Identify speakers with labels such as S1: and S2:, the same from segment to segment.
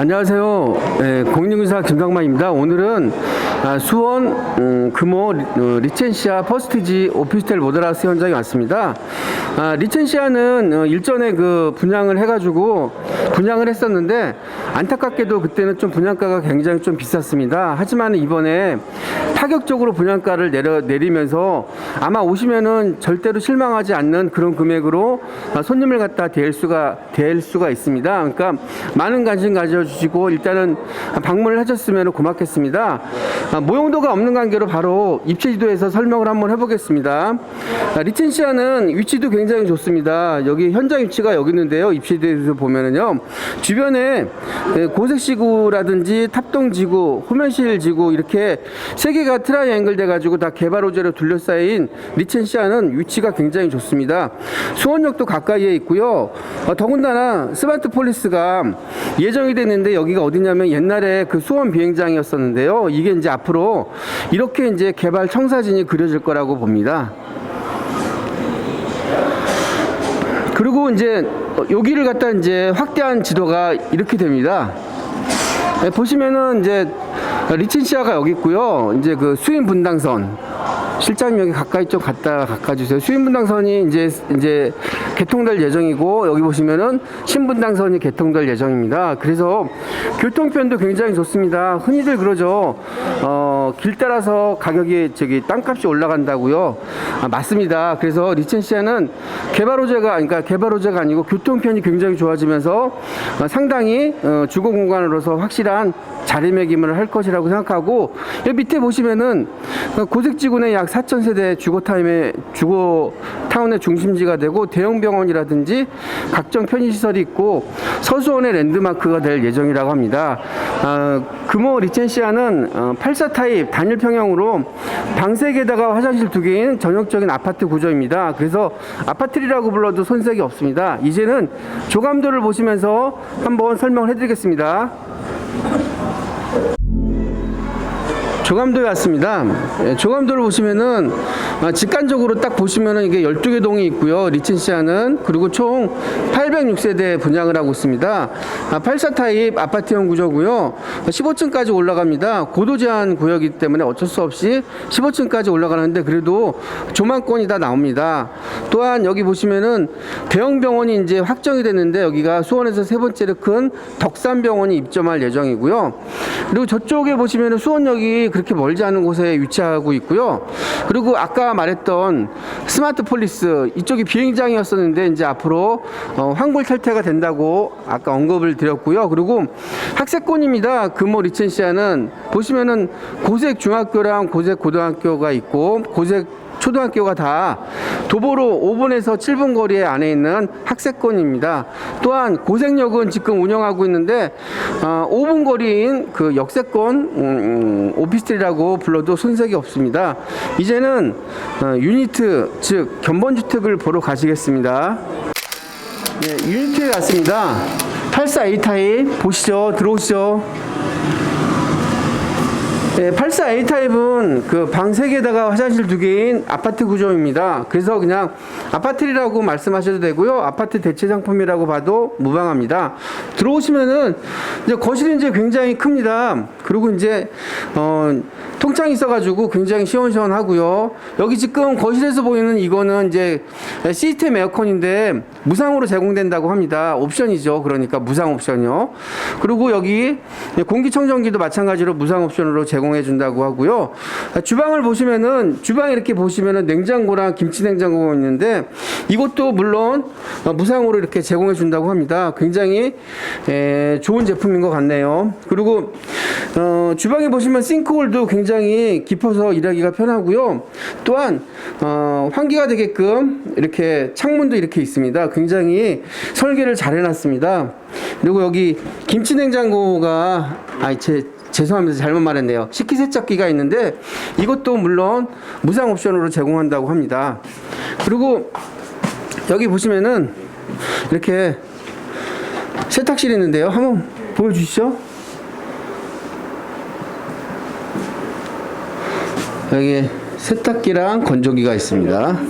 S1: 안녕하세요. 네, 공인중개사 김강만입니다. 오늘은 아, 수원 음, 금호 리- 어, 리첸시아 퍼스트지 오피스텔 모델하우스 현장에 왔습니다. 아, 리첸시아는 어, 일전에 그 분양을 해가지고 분양을 했었는데 안타깝게도 그때는 좀 분양가가 굉장히 좀 비쌌습니다. 하지만 이번에 파격적으로 분양가를 내려, 내리면서 아마 오시면은 절대로 실망하지 않는 그런 금액으로 아, 손님을 갖다 댈 수가 될 수가 있습니다. 그러니까 많은 관심 가져주시고 일단은 방문을 하셨으면 고맙겠습니다. 아, 모형도가 없는 관계로 바로 입체 지도에서 설명을 한번 해보겠습니다. 아, 리첸시아는 위치도 굉장히 좋습니다. 여기 현장 위치가 여기 있는데요. 입체 지도에서 보면은요 주변에 예, 고색지구라든지 탑동지구, 호면실지구 이렇게 세 개가 트라이앵글 돼가지고 다 개발 호재로 둘러싸인 리첸시아는 위치가 굉장히 좋습니다. 수원역도 가까이에 있고요. 어, 더군다나 스마트 폴리스가 예정이 됐는데 여기가 어디냐면 옛날에 그 수원 비행장이었었는데요. 이게 이제 앞으로 이렇게 이제 개발 청사진이 그려질 거라고 봅니다. 그리고 이제 어, 여기를 갖다 이제 확대한 지도가 이렇게 됩니다. 네, 보시면은 이제 리첸시아가 여기 있고요. 이제 그 수인 분당선 실장님 여기 가까이 좀 갖다 가까주세요. 수인 분당선이 이제 이제 개통될 예정이고 여기 보시면은 신분당선이 개통될 예정입니다. 그래서 교통편도 굉장히 좋습니다. 흔히들 그러죠. 어, 길 따라서 가격이 저기 땅값이 올라간다고요. 아, 맞습니다. 그래서 리첸시아는 개발 호재가 그러니까 개발 호재가 아니고 교통편이 굉장히 좋아지면서 어, 상당히 어, 주거 공간으로서 확실한 자리매김을 할 것이라고 생각하고 여기 밑에 보시면은 어, 고색지구내 약 4천 세대 주거 타임의 주거 타운의 중심지가 되고 대형 병원이라든지 각종 편의 시설이 있고 서수원의 랜드마크가 될 예정이라고 합니다. 아, 금호 리첸시아는 어, 84 타입 단일 평형으로 방 3개에다가 화장실 2개인 전형적인 아파트 구조입니다. 그래서 아파트리라고 불러도 손색이 없습니다. 이제는 조감도를 보시면서 한번 설명을 해드리겠습니다. 조감도에 왔습니다. 예, 조감도를 보시면은 아, 직관적으로 딱 보시면은 이게 12개 동이 있고요. 리첸시아는 그리고 총 806세대 분양을 하고 있습니다. 아, 84 타입 아파트형 구조고요. 15층까지 올라갑니다. 고도 제한 구역이기 때문에 어쩔 수 없이 15층까지 올라가는데 그래도 조망권이 다 나옵니다. 또한 여기 보시면은 대형 병원이 이제 확정이 됐는데 여기가 수원에서 세 번째로 큰 덕산병원이 입점할 예정이고요. 그리고 저쪽에 보시면은 수원역이 그렇게 멀지 않은 곳에 위치하고 있고요. 그리고 아까 말했던 스마트 폴리스 이쪽이 비행장이었었는데 이제 앞으로 어, 환골 탈퇴가 된다고 아까 언급을 드렸고요. 그리고 학세권입니다. 금호 리첸시아는 보시면은 고색 중학교랑 고색 고등학교가 있고 고색 초등학교가 다 도보로 5분에서 7분 거리에 안에 있는 학세권입니다. 또한 고색역은 지금 운영하고 있는데 어, 5분 거리인 그 역세권 음, 음, 오피스텔이라고 불러도 손색이 없습니다. 이제는 어, 유니트 즉 견본주택을 보러 가시겠습니다. 네, 유니트에 갔습니다. 84A 타입 보시죠. 들어오시죠. 네, 84A 타입은 그 방 3개에다가 화장실 2개인 아파트 구조입니다. 그래서 그냥 아파트리라고 말씀하셔도 되고요. 아파트 대체 상품이라고 봐도 무방합니다. 들어오시면은 이제 거실이 이제 굉장히 큽니다. 그리고 이제 어 통창이 있어가지고 굉장히 시원시원하고요. 여기 지금 거실에서 보이는 이거는 이제 시스템 에어컨인데 무상으로 제공된다고 합니다. 옵션이죠. 그러니까 무상 옵션이요. 그리고 여기 공기청정기도 마찬가지로 무상 옵션으로 제공 해 준다고 하고요. 주방을 보시면은 주방에 이렇게 보시면은 냉장고랑 김치 냉장고가 있는데 이것도 물론 어, 무상으로 이렇게 제공해 준다고 합니다. 굉장히 에, 좋은 제품인 것 같네요. 그리고 어, 주방에 보시면 싱크홀도 굉장히 깊어서 일하기가 편하고요. 또한 어, 환기가 되게끔 이렇게 창문도 이렇게 있습니다. 굉장히 설계를 잘 해놨습니다. 그리고 여기 김치 냉장고가 아이 제 죄송합니다. 잘못 말했네요. 식기세척기가 있는데 이것도 물론 무상 옵션으로 제공한다고 합니다. 그리고 여기 보시면은 이렇게 세탁실이 있는데요. 한번 보여주시죠. 여기 세탁기랑 건조기가 있습니다.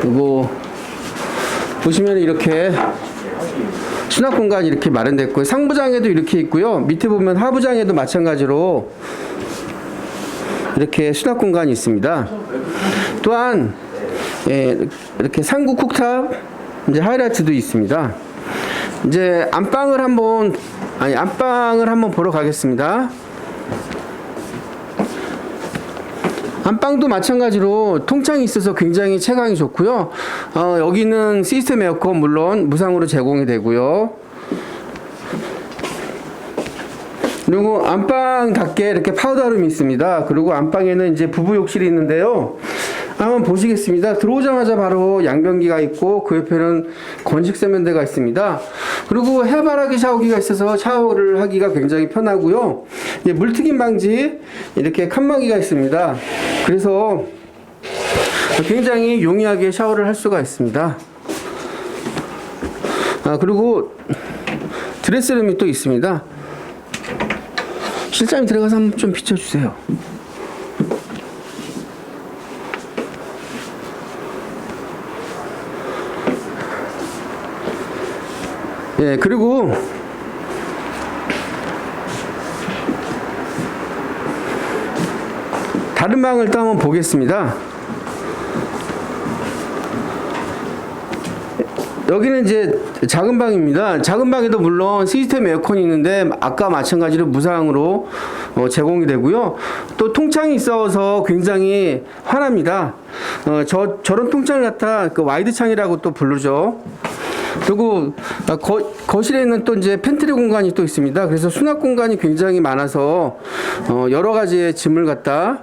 S1: 그리고 보시면 이렇게 수납 공간이 이렇게 마련됐고요. 상부장에도 이렇게 있고요. 밑에 보면 하부장에도 마찬가지로 이렇게 수납 공간이 있습니다. 또한 예, 이렇게 상부 쿡탑 이제 하이라이트도 있습니다. 이제 안방을 한번 아니 안방을 한번 보러 가겠습니다. 안방도 마찬가지로 통창이 있어서 굉장히 체감이 좋고요. 어, 여기는 시스템 에어컨 물론 무상으로 제공이 되고요. 그리고 안방답게 이렇게 파우더룸이 있습니다. 그리고 안방에는 이제 부부 욕실이 있는데요. 한번 보시겠습니다. 들어오자마자 바로 양변기가 있고 그 옆에는 건식 세면대가 있습니다. 그리고 해바라기 샤워기가 있어서 샤워를 하기가 굉장히 편하고요. 물튀김 방지 이렇게 칸막이가 있습니다. 그래서 굉장히 용이하게 샤워를 할 수가 있습니다. 아 그리고 드레스룸이 또 있습니다. 실장님 들어가서 한번 좀 비춰주세요. 예, 그리고 다른 방을 또 한번 보겠습니다. 여기는 이제 작은 방입니다. 작은 방에도 물론 시스템 에어컨이 있는데 아까 마찬가지로 무상으로 어, 제공이 되고요. 또 통창이 있어서 굉장히 환합니다. 어, 저 저런 통창을 갖다 그 와이드 창이라고 또 부르죠. 그리고 아, 거, 거실에는 또 이제 팬트리 공간이 또 있습니다. 그래서 수납 공간이 굉장히 많아서 어, 여러 가지의 짐을 갖다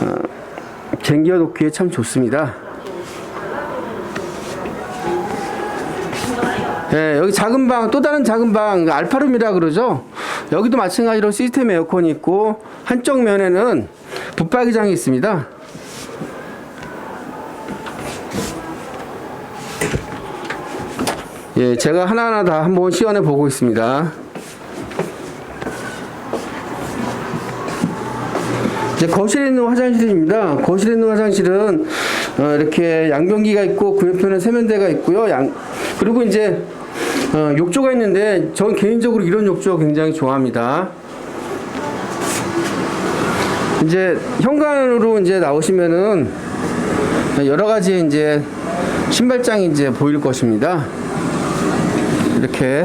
S1: 어, 쟁겨 놓기에 참 좋습니다. 예, 여기 작은 방, 또 다른 작은 방, 알파룸이라 그러죠. 여기도 마찬가지로 시스템 에어컨이 있고, 한쪽 면에는 붙박이장이 있습니다. 예, 제가 하나하나 다 한번 시연해 보고 있습니다. 이제 거실에 있는 화장실입니다. 거실에 있는 화장실은 어, 이렇게 양변기가 있고 그 옆에는 세면대가 있고요. 양 그리고 이제 어, 욕조가 있는데 저는 개인적으로 이런 욕조 굉장히 좋아합니다. 이제 현관으로 이제 나오시면은 여러 가지 이제 신발장이 이제 보일 것입니다. 이렇게.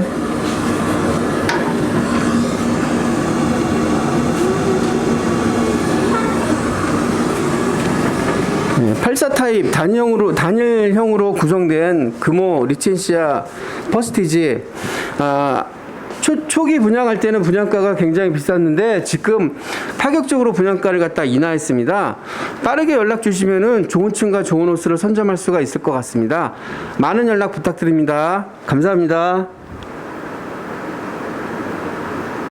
S1: 네, 84 타입 단형으로 단일형으로 구성된 금호 리첸시아 퍼스티지. 아, 초, 초 기 분양할 때는 분양가가 굉장히 비쌌는데 지금 파격적으로 분양가를 갖다 인하했습니다. 빠르게 연락 주시면은 좋은 층과 좋은 호수를 선점할 수가 있을 것 같습니다. 많은 연락 부탁드립니다. 감사합니다.